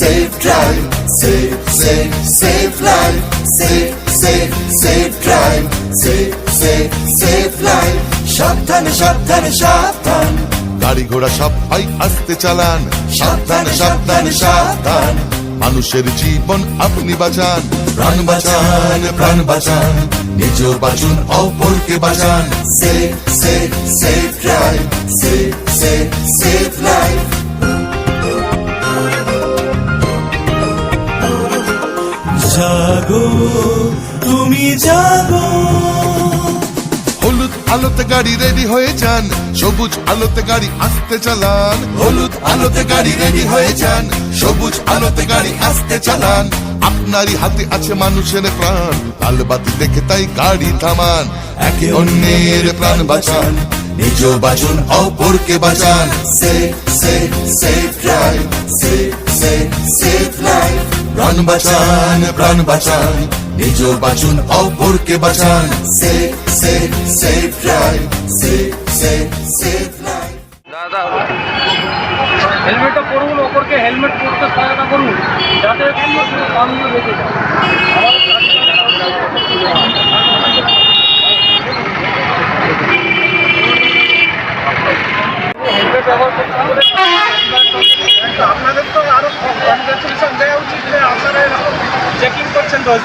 drive, safe, safe, safe life, safe, safe, safe drive, safe, safe, safe life. সাবধানে সাবধানে সাবধান। গাড়ি ঘোড়া সব ভাই আসতে চালান। সাবধানে সাবধানে সাবধান মানুষের জীবন আপনি বাঁচান। প্রাণ বাঁচান প্রাণ বাঁচান। নিজ বাঁচুন অপরকে বাঁচান। Safe safe safe drive safe safe safe life জাগো তুমি জাগো। হলুদ আলোতে গাড়ি রেডি হয়ে যান সবুজ আলোতে গাড়ি আসতে চালান। হলুদ আলোতে গাড়ি রেডি হয়ে যান সবুজ আলোতে গাড়ি আসতে চালান। আপনারই হাতে আছে মানুষের প্রাণ লাল বাতি দেখে তাই গাড়ি থামান। একে অন্যের প্রাণ বাঁচান নিজ বাঁচুন অপরকে বাঁচান। সেফ সেফ সেফ ড্রাইভ প্রাণ বাঁচান প্রাণ বাঁচান নিজ বাঁচুন অপরকে বাঁচান safe safe safe drive safe safe safe life দাদা হেলমেটটা পরুন ওপরকে হেলমেট পরতে সহায়তা করুন যাতে কামগুলো বেঁচে যায় করছেন রোজ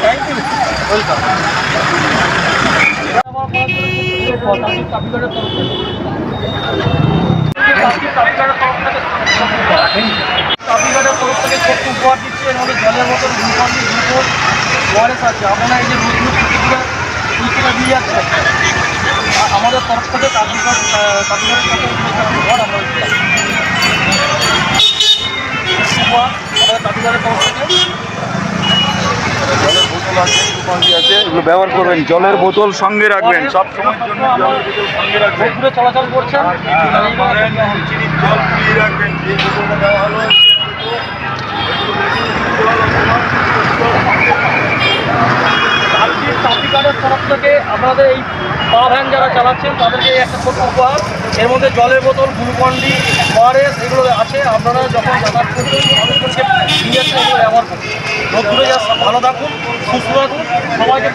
থ্যাংক ইউ ওয়েলকাম কাপিগড়ের থেকে ছোট্ট উপহার দিচ্ছি এর জলের মতন গ্লুকন গ্লুকোজ ওয়ারেস আছে যে রোজগুলো ছুটিগুলো ছুটিগুলো দিয়ে আমাদের তরফ থেকে কাপিগড় কাপিগড়ের আমরা আছে। এগুলো ব্যবহার করবেন। জলের বোতল সঙ্গে রাখবেন। সব সময় জন্য জলের বোতল সঙ্গে রাখবেন। চলাচল করছেন? জল রাখবেন। ট্রাফিকারের তরফ থেকে আপনাদের এই পা ভ্যান যারা চালাচ্ছেন, তাদেরকে একটা ছোট উপহার। এর মধ্যে জলের বোতল, গ্লুকন্ডি ওয়ারেস এগুলো আছে। আপনারা যখন যাতায়াত করবেন আমাদেরকে আসেন এগুলো ব্যবহার করুন যা ভালো থাকুন, সুস্থ থাকুন। সবাইকে